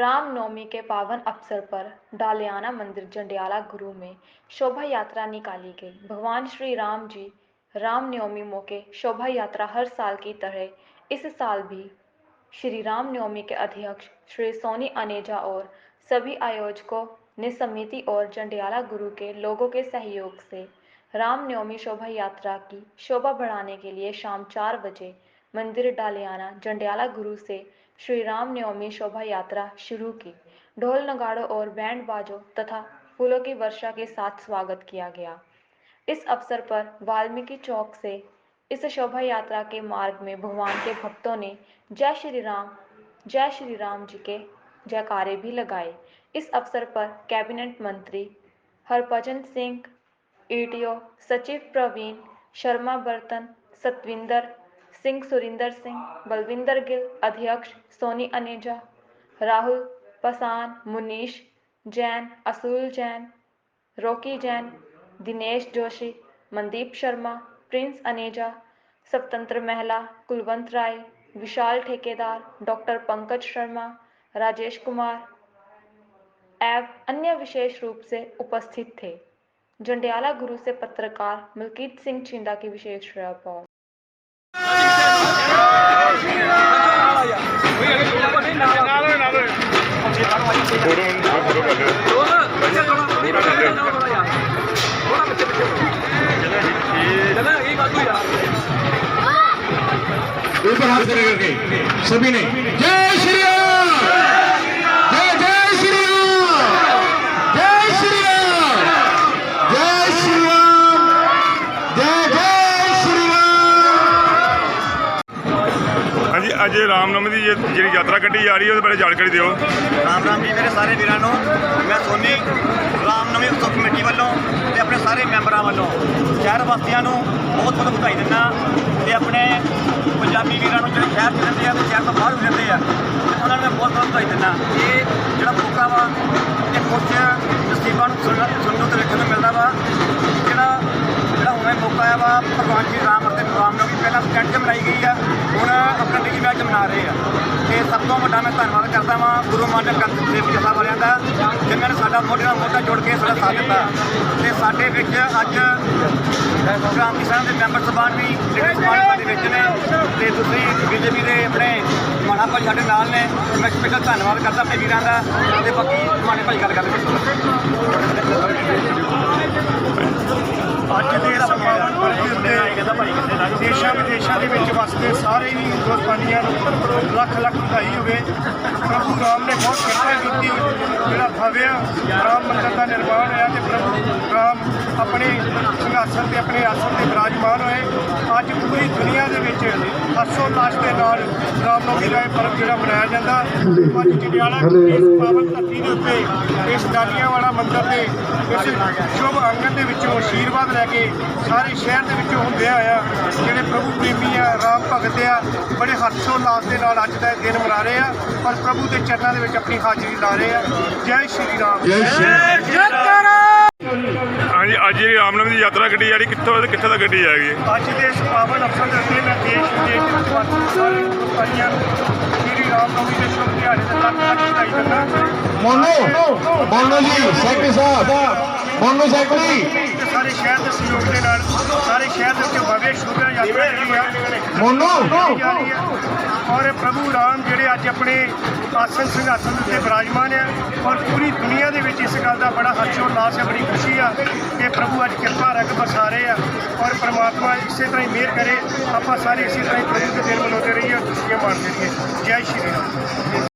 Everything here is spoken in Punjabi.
रामनवमी के पावन अवसर पर डालियाना मंदिर जंडियाला गुरु में शोभा यात्रा निकाली गई। भगवान श्री राम जी रामनवमी मौके शोभा यात्रा हर साल की तरह इस साल भी श्री रामनवमी के अध्यक्ष श्री सोनी अनेजा और सभी आयोजकों ने समिति और जंडियाला गुरु के लोगों के सहयोग से रामनवमी शोभा यात्रा की शोभा बढ़ाने के लिए शाम चार बजे मंदिर डालियाना जंडियाला गुरु से श्री राम नवमी शोभा यात्रा शुरू की। ढोल नगाड़ों और बैंड बाजों तथा फूलों की वर्षा के साथ स्वागत किया गया। इस अवसर पर वाल्मीकि चौक से इस शोभा यात्रा के मार्ग में भगवान के भक्तों ने जय श्री राम जय श्री राम जी के जयकारे भी लगाए। इस अवसर पर कैबिनेट मंत्री हरभजन सिंह ईटीओ सचिव प्रवीण शर्मा, बर्तन सतविंदर सिंह, सुरिंदर सिंह, बलविंदर गिल, अध्यक्ष सोनी अनेजा, राहुल पसान, मुनीश, जैन, असूल जैन, रोकी जैन, दिनेश जोशी मनदीप शर्मा, प्रिंस अनेजा, स्वतंत्र महिला कुलवंत राय, विशाल ठेकेदार डॉक्टर पंकज शर्मा, राजेश कुमार एव अन्य विशेष रूप से उपस्थित थे। जंडियाला गुरु से पत्रकार मलकीत सिंह छिंदा की विशेष रिपोर्ट ऊपर हाथ खड़े करके सभी ने जय श्री ਅੱਜ ਰਾਮਨਵਮੀ ਦੀ ਜੇ- ਜਿਹੜੀ ਯਾਤਰਾ ਕੱਢੀ ਜਾ ਰਹੀ ਹੈ, ਉਹਦੇ ਬਾਰੇ ਜਾਣਕਾਰੀ ਦਿਓ। ਰਾਮ ਰਾਮ ਜੀ, ਮੇਰੇ ਸਾਰੇ ਵੀਰਾਂ ਨੂੰ, ਮੈਂ ਸੋਨੀ, ਰਾਮਨਵਮੀ ਉਤਸਵ ਕਮੇਟੀ ਵੱਲੋਂ ਤੇ ਆਪਣੇ ਸਾਰੇ ਮੈਂਬਰਾਂ ਵੱਲੋਂ ਸ਼ਹਿਰ ਵਾਸੀਆਂ ਨੂੰ ਬਹੁਤ ਬਹੁਤ ਵਧਾਈ ਦਿੰਦਾ ਤੇ ਆਪਣੇ ਪੰਜਾਬੀ ਵੀਰਾਂ ਨੂੰ ਜਿਹੜੇ ਸ਼ਹਿਰ 'ਚ ਰਹਿੰਦੇ ਆ, ਤੇ ਸ਼ਹਿਰ ਤੋਂ ਬਾਹਰ ਵੀ ਰਹਿੰਦੇ ਆ, ਤੇ ਉਹਨਾਂ ਨੂੰ ਮੈਂ ਬਹੁਤ ਬਹੁਤ ਵਧਾਈ ਦਿੰਦਾ ਇਹ ਜਿਹੜਾ ਮੌਕਾ ਵਾ ਇਹ ਕੁਝ ਨਸੀਬਾਂ ਨੂੰ ਸੁਣਨਾ ਸੁਣਨ ਨੂੰ ਤੇ ਵੇਖਣ ਨੂੰ ਮਿਲਦਾ ਵਾ ਜਿਹੜਾ ਜਿਹੜਾ ਹੁਣ ਇਹ ਮੌਕਾ ਆਇਆ ਵਾ ਭਗਵਾਨ ਸ਼੍ਰੀ ਰਾਮ ਨੂੰ ਵੀ ਪਹਿਲਾਂ ਸਟੈਂਡ 'ਚ ਮਨਾਈ ਗਈ ਆ। ਹੁਣ ਆਪਣਾ ਨਿੱਜੀ ਵਿਆਹ ਮਨਾ ਰਹੇ ਆ। ਤੇ ਸਭ ਤੋਂ ਵੱਡਾ ਮੈਂ ਧੰਨਵਾਦ ਕਰਦਾ ਵਾਂ ਗੁਰੂ ਮਾਨਕ ਗ੍ਰੰਥ ਸਾਹਿਬ ਜੀ ਸਾਹਿਬ ਵਾਲਿਆਂ ਦਾ, ਜਿਨ੍ਹਾਂ ਨੇ ਸਾਡਾ ਮੋਢੇ ਨਾਲ ਮੋਢਾ ਜੋੜ ਕੇ ਸਾਡਾ ਸਾਥ ਦਿੱਤਾ। ਤੇ ਸਾਡੇ ਵਿੱਚ ਅੱਜ ਕ੍ਰਾਂਤੀ ਸਾਹਿਬ ਦੇ ਮੈਂਬਰ ਸਭਾਨ ਵੀ, ਜਿਹੜੇ ਸਮਾਜ ਦੇ ਵਿੱਚ ਨੇ, ਤੇ ਤੁਸੀਂ ਬੀਜੇਪੀ ਦੇ ਆਪਣੇ ਮਾਣਾ ਭਾਈ ਸਾਡੇ ਨਾਲ ਨੇ। ਮੈਂ ਸਪੈਸ਼ਲ ਧੰਨਵਾਦ ਕਰਦਾ ਆਪਣੇ ਵੀਰਾਂ ਦਾ, ਤੇ ਬਾਕੀ ਮਾਣੇ ਭਾਈ ਗੱਲ ਕਰਦੇ আগে ਦੇਸ਼ਾਂ ਦੇ ਵਿੱਚ ਵਸਦੇ ਸਾਰੇ ਹੀ ਹਿੰਦੁਸਤਾਨੀਆਂ ਨੂੰ ਲੱਖ ਲੱਖ ਵਧਾਈ ਹੋਵੇ। ਪ੍ਰਭੂ ਰਾਮ ਨੇ ਬਹੁਤ ਕਿਰਪਾ ਕੀਤੀ। ਜਿਹੜਾ ਭਵਿਆ ਰਾਮ ਮੰਦਰ ਦਾ ਨਿਰਮਾਣ ਹੋਇਆ ਤੇ ਪ੍ਰਭੂ ਰਾਮ ਆਪਣੇ ਸਿੰਘਾਸਨ ਤੇ ਆਪਣੇ ਆਸਣ ਤੇ ਵਿਰਾਜਮਾਨ ਹੋਏ। ਅੱਜ ਪੂਰੀ ਦੁਨੀਆ ਦੇ ਵਿੱਚ ਹਰਸ਼ੋਲਾਸ ਦੇ ਨਾਲ ਰਾਮਨਵਮੀ ਦਾ ਇਹ ਪਰਬ ਜਿਹੜਾ ਮਨਾਇਆ ਜਾਂਦਾ। ਅੱਜ ਜੰਡਿਆਲਾ ਦੀ ਇਸ ਪਾਵਨ ਧਰਤੀ ਦੇ ਉੱਤੇ ਇਸ ਡਾਲੀਆਂ ਵਾਲਾ ਮੰਦਰ ਦੇ ਇਸ ਸ਼ੁਭ ਆਂਗਨ ਦੇ ਵਿੱਚੋਂ ਆਸ਼ੀਰਵਾਦ ਲੈ ਕੇ ਸਾਰੇ ਸ਼ਹਿਰ ਦੇ ਵਿੱਚੋਂ ਹੁੰਦੇ ਆਇਆ ਜਿਹੜੇ ਪ੍ਰਭੂ ਪ੍ਰੇਮੀ ਪ੍ਰੇਮੀ ਆ ਰਾਮ ਭਗਤ ਆ ਬੜੇ ਹਰਸ਼ੋ ਲਾਸ ਦੇ ਨਾਲ ਅੱਜ ਦਾ ਦਿਨ ਮਨਾ ਰਹੇ ਆ ਪਰ ਪ੍ਰਭੂ ਦੇ ਚਰਨਾਂ ਦੇ ਵਿੱਚ ਆਪਣੀ ਹਾਜ਼ਰੀ ਲਾ ਰਹੇ ਆ। ਜੈ ਸ਼੍ਰੀ ਰਾਮ। ਜੈ ਸ਼੍ਰੀ ਰਾਮ। ਹਾਂਜੀ ਅੱਜ ਜਿਹੜੀ ਰਾਮਨਾਮ ਦੀ ਯਾਤਰਾ ਗੱਡੀ ਜਿਹੜੀ ਕਿੱਥੋਂ ਕਿੱਥੇ ਦਾ ਗੱਡੀ ਆਏਗੀ ਅੱਜ ਦੇ ਇਸ ਪਾਵਨ ਅਵਸਰ ਤੇ ਮੈਂ ਦੇਸ਼ ਵਿਦੇਸ਼ ਦੇ ਵਿੱਚ ਸਾਰੇ ਸ਼੍ਰੀ ਰਾਮ ਨੌਮੀ ਦੇ ਸ਼ੁਭ ਦਿਹਾੜੇ ਦੇ ਤੱਕ ਤੱਕ ਵਧਾਈ ਦਿੰਦਾ। ਮੋਨੋ ਮੋਨੋ ਜੀ ਸੈਕਟਰੀ ਸਾਹਿਬ ਮੋਨੋ ਸੈਕਟਰੀ। ਸਾਰੇ ਸ਼ਹਿਰ ਦੇ ਸਹਿਯੋਗ ਦੇ ਨਾਲ ਸਾਰੇ ਸ਼ਹਿਰ ਯਾਤਰਾ ਜਿਹੜੀ ਆ मोनू ਔਰ ਪ੍ਰਭੂ ਰਾਮ ਜਿਹੜੇ ਅੱਜ ਆਪਣੇ ਆਸਨ ਸਿੰਘਾਸਨ ਦੇ ਉੱਤੇ ਵਿਰਾਜਮਾਨ ਆ ਔਰ ਪੂਰੀ ਦੁਨੀਆ ਦੇ ਵਿੱਚ ਇਸ ਗੱਲ ਦਾ ਬੜਾ ਹਰਸ਼ੋਲਾਸ ਹੈ, ਬੜੀ ਖੁਸ਼ੀ ਆ ਕਿ ਪ੍ਰਭੂ ਅੱਜ ਕਿਰਪਾ ਰੰਗ ਬਰਸਾ ਰਹੇ ਆ ਔਰ ਪ੍ਰਮਾਤਮਾ ਇਸੇ ਤਰ੍ਹਾਂ ਹੀ ਮਿਹਰ ਕਰੇ। ਆਪਾਂ ਸਾਰੇ ਇਸੇ ਤਰ੍ਹਾਂ ਹੀ ਪ੍ਰਭੂ ਦੇ ਦਿਨ ਮਨਾਉਂਦੇ ਰਹੀਏ ਖੁਸ਼ੀਆਂ ਮਾਣਦੇ ਰਹੀਏ। ਜੈ ਸ਼੍ਰੀ ਰਾਮ।